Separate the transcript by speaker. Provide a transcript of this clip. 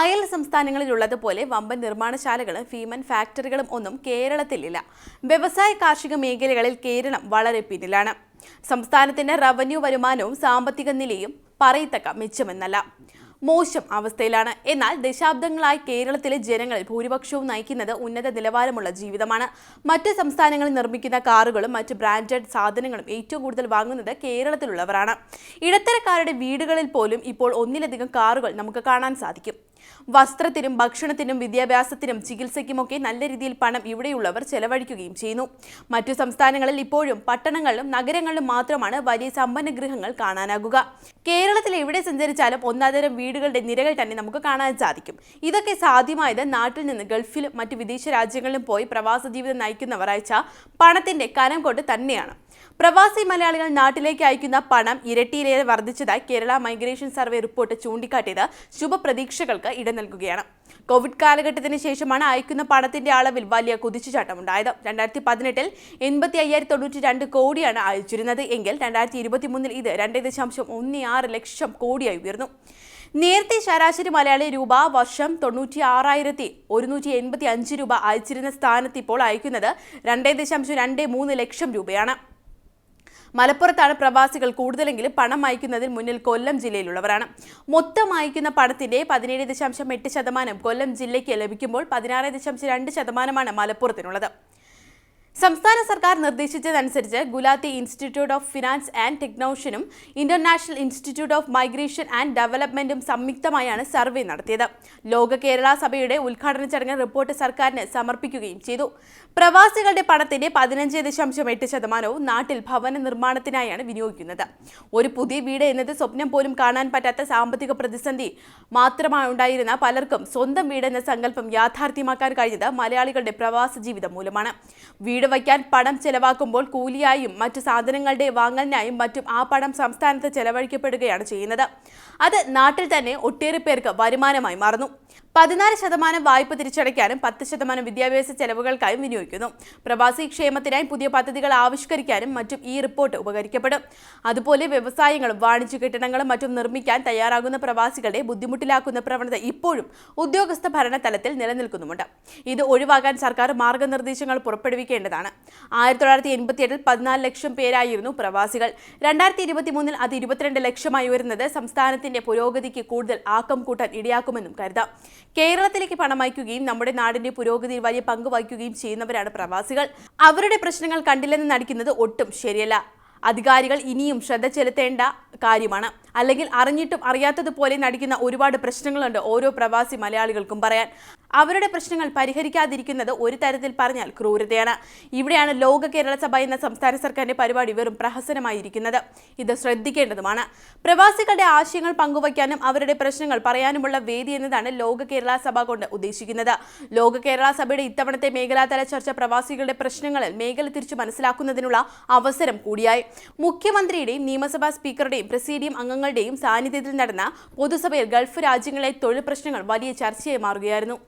Speaker 1: അയൽ സംസ്ഥാനങ്ങളിലുള്ളതുപോലെ വമ്പൻ നിർമ്മാണശാലകളും ഭീമൻ ഫാക്ടറികളും ഒന്നും കേരളത്തിലില്ല. വ്യവസായ കാർഷിക മേഖലകളിൽ കേരളം വളരെ പിന്നിലാണ്. സംസ്ഥാനത്തിന്റെ റവന്യൂ വരുമാനവും സാമ്പത്തിക നിലയും പറയത്തക്ക മെച്ചമെന്നല്ല. മോശം അവസ്ഥയിലാണ്. എന്നാൽ ദശാബ്ദങ്ങളായി കേരളത്തിലെ ജനങ്ങളിൽ ഭൂരിപക്ഷവും നയിക്കുന്നത് ഉന്നത നിലവാരമുള്ള ജീവിതമാണ്. മറ്റ് സംസ്ഥാനങ്ങളിൽ നിർമ്മിക്കുന്ന കാറുകളും മറ്റ് ബ്രാൻഡഡ് സാധനങ്ങളും ഏറ്റവും കൂടുതൽ വാങ്ങുന്നത് കേരളത്തിലുള്ളവരാണ്. ഇടത്തരക്കാരുടെ വീടുകളിൽ പോലും ഇപ്പോൾ ഒന്നിലധികം കാറുകൾ നമുക്ക് കാണാൻ സാധിക്കും. വസ്ത്രത്തിനും ഭക്ഷണത്തിനും വിദ്യാഭ്യാസത്തിനും ചികിത്സയ്ക്കുമൊക്കെ നല്ല രീതിയിൽ പണം ഇവിടെയുള്ളവർ ചെലവഴിക്കുകയും ചെയ്യുന്നു. മറ്റു സംസ്ഥാനങ്ങളിൽ ഇപ്പോഴും പട്ടണങ്ങളിലും നഗരങ്ങളിലും മാത്രമാണ് വലിയ സമ്പന്ന ഗൃഹങ്ങൾ കാണാനാകുക. കേരളത്തിൽ എവിടെ സഞ്ചരിച്ചാലും ഒന്നാതരം വീടുകളുടെ നിരകൾ തന്നെ നമുക്ക് കാണാൻ സാധിക്കും. ഇതൊക്കെ സാധ്യമായത് നാട്ടിൽ നിന്ന് ഗൾഫിലും മറ്റു വിദേശ രാജ്യങ്ങളിലും പോയി പ്രവാസ ജീവിതം നയിക്കുന്നവർ അയച്ച പണത്തിന്റെ കനം കൊണ്ട് തന്നെയാണ്. പ്രവാസി മലയാളികൾ നാട്ടിലേക്ക് അയക്കുന്ന പണം ഇരട്ടിയിലേറെ വർദ്ധിച്ചതായി കേരള മൈഗ്രേഷൻ സർവേ റിപ്പോർട്ട് ചൂണ്ടിക്കാട്ടിയത് ശുഭപ്രതീക്ഷകൾക്ക് ഇട നൽകുകയാണ്. കോവിഡ് കാലഘട്ടത്തിന് ശേഷമാണ് അയക്കുന്ന പണത്തിന്റെ അളവിൽ വലിയ കുതിച്ചുചാട്ടമുണ്ടായത്. രണ്ടായിരത്തി പതിനെട്ടിൽ എൺപത്തി അയ്യായിരത്തി തൊണ്ണൂറ്റി രണ്ട് കോടിയാണ് അയച്ചിരുന്നത് എങ്കിൽ രണ്ടായിരത്തി ഇരുപത്തി മൂന്നിൽ ഇത് രണ്ട് ദശാംശം ഒന്ന് ആറ് ലക്ഷം കോടിയായി ഉയർന്നു. നേരത്തെ ശരാശരി മലയാളി രൂപ വർഷം തൊണ്ണൂറ്റി ആറായിരത്തി ഒരുന്നൂറ്റി എൺപത്തി അഞ്ച് രൂപ അയച്ചിരുന്ന സ്ഥാനത്ത് ഇപ്പോൾ അയക്കുന്നത് രണ്ട് ദശാംശം രണ്ട് മൂന്ന് ലക്ഷം രൂപയാണ് മലപ്പുറത്താണ് പ്രവാസികൾ കൂടുതലെങ്കിലും പണം അയക്കുന്നതിൽ മുന്നിൽ കൊല്ലം ജില്ലയിലുള്ളവരാണ്. മൊത്തം അയക്കുന്ന പണത്തിന്റെ പതിനേഴ് ദശാംശം എട്ട് ശതമാനം കൊല്ലം ജില്ലയ്ക്ക് ലഭിക്കുമ്പോൾ പതിനാറ് ദശാംശം രണ്ട് ശതമാനമാണ് മലപ്പുറത്തിനുള്ളത്. സംസ്ഥാന സർക്കാർ നിർദ്ദേശിച്ചതനുസരിച്ച് Gulati institute of finance and ടെക്നോഷനും international institute of migration and ഡെവലപ്മെന്റും സംയുക്തമായാണ് സർവേ നടത്തിയത്. ലോക കേരള സഭയുടെ ഉദ്ഘാടന ചടങ്ങിൽ റിപ്പോർട്ട് സർക്കാരിന് സമർപ്പിക്കുകയും ചെയ്തു. പ്രവാസികളുടെ പണത്തിന്റെ പതിനഞ്ച് ദശാംശം എട്ട് ശതമാനവും നാട്ടിൽ ഭവന നിർമ്മാണത്തിനായാണ് വിനിയോഗിക്കുന്നത്. ഒരു പുതിയ വീട് എന്നത് സ്വപ്നം പോലും കാണാൻ പറ്റാത്ത സാമ്പത്തിക പ്രതിസന്ധി മാത്രമാണ് ഉണ്ടായിരുന്ന പലർക്കും സ്വന്തം വീട് എന്ന സങ്കല്പം യാഥാർത്ഥ്യമാക്കാൻ കഴിഞ്ഞത് മലയാളികളുടെ പ്രവാസ ജീവിതം മൂലമാണ്. വീട് വയ്ക്കാൻ പണം ചെലവാക്കുമ്പോൾ കൂലിയായും മറ്റ് സാധനങ്ങളുടെ വാങ്ങലിനായും മറ്റും ആ പണം സംസ്ഥാനത്ത് ചെലവഴിക്കപ്പെടുകയാണ് ചെയ്യുന്നത്. അത് നാട്ടിൽ തന്നെ ഒട്ടേറെ പേർക്ക് വരുമാനമായി മാറുന്നു. പതിനാല് ശതമാനം വായ്പ തിരിച്ചടയ്ക്കാനും പത്ത് ശതമാനം വിദ്യാഭ്യാസ ചെലവുകൾക്കായും വിനിയോഗിക്കുന്നു. പ്രവാസി ക്ഷേമത്തിനായി പുതിയ പദ്ധതികൾ ആവിഷ്കരിക്കാനും മറ്റും ഈ റിപ്പോർട്ട് ഉപകരിക്കപ്പെടും. അതുപോലെ വ്യവസായങ്ങളും വാണിജ്യ കെട്ടിടങ്ങളും മറ്റും നിർമ്മിക്കാൻ തയ്യാറാകുന്ന പ്രവാസികളെ ബുദ്ധിമുട്ടിലാക്കുന്ന പ്രവണത ഇപ്പോഴും ഉദ്യോഗസ്ഥ ഭരണതലത്തിൽ നിലനിൽക്കുന്നുമുണ്ട്. ഇത് ഒഴിവാക്കാൻ സർക്കാർ മാർഗനിർദ്ദേശങ്ങൾ പുറപ്പെടുവിക്കേണ്ടതാണ് ആയിരത്തി തൊള്ളായിരത്തി എൺപത്തിയെട്ടിൽ പതിനാല് ലക്ഷം പേരായിരുന്നു പ്രവാസികൾ. രണ്ടായിരത്തി ഇരുപത്തി മൂന്നിൽ അത് ഇരുപത്തിരണ്ട് ലക്ഷമായി ഉയരുന്നത് സംസ്ഥാനത്തിന്റെ പുരോഗതിക്ക് കൂടുതൽ ആക്കം കൂട്ടാൻ ഇടയാക്കുമെന്നും കരുതാം. കേരളത്തിലേക്ക് പണം അയക്കുകയും നമ്മുടെ നാടിന്റെ പുരോഗതിയിൽ വലിയ പങ്ക് വഹിക്കുകയും ചെയ്യുന്നവരാണ് പ്രവാസികൾ. അവരുടെ പ്രശ്നങ്ങൾ കണ്ടില്ലെന്ന് നടിക്കുന്നത് ഒട്ടും ശരിയല്ല. അധികാരികൾ ഇനിയും ശ്രദ്ധ ചെലുത്തേണ്ട കാര്യമാണ്. അല്ലെങ്കിൽ അറിഞ്ഞിട്ടും അറിയാത്തതുപോലെ നടിക്കുന്ന ഒരുപാട് പ്രശ്നങ്ങളുണ്ട് ഓരോ പ്രവാസി മലയാളികൾക്കും പറയാൻ. അവരുടെ പ്രശ്നങ്ങൾ പരിഹരിക്കാതിരിക്കുന്നത് ഒരു തരത്തിൽ പറഞ്ഞാൽ ക്രൂരതയാണ്. ഇവിടെയാണ് ലോക കേരള സഭ എന്ന സംസ്ഥാന സർക്കാരിന്റെ പരിപാടി വെറും പ്രഹസനമായിരിക്കുന്നത്. ഇത് ശ്രദ്ധിക്കേണ്ടതുമാണ്. പ്രവാസികളുടെ ആശയങ്ങൾ പങ്കുവയ്ക്കാനും അവരുടെ പ്രശ്നങ്ങൾ പറയാനുമുള്ള വേദി എന്നതാണ് ലോക കേരള സഭ കൊണ്ട് ഉദ്ദേശിക്കുന്നത്. ലോക കേരള സഭയുടെ ഇത്തവണത്തെ മേഖലാതല ചർച്ച പ്രവാസികളുടെ പ്രശ്നങ്ങളിൽ മേഖല തിരിച്ചു മനസ്സിലാക്കുന്നതിനുള്ള അവസരം കൂടിയായി. മുഖ്യമന്ത്രിയുടെയും നിയമസഭാ സ്പീക്കറുടെയും പ്രസീഡിയം അംഗങ്ങളുടെയും സാന്നിധ്യത്തിൽ നടന്ന പൊതുസഭയിൽ ഗൾഫ് രാജ്യങ്ങളിലെ തൊഴിൽ പ്രശ്നങ്ങൾ വലിയ ചർച്ചയായി മാറുകയായിരുന്നു.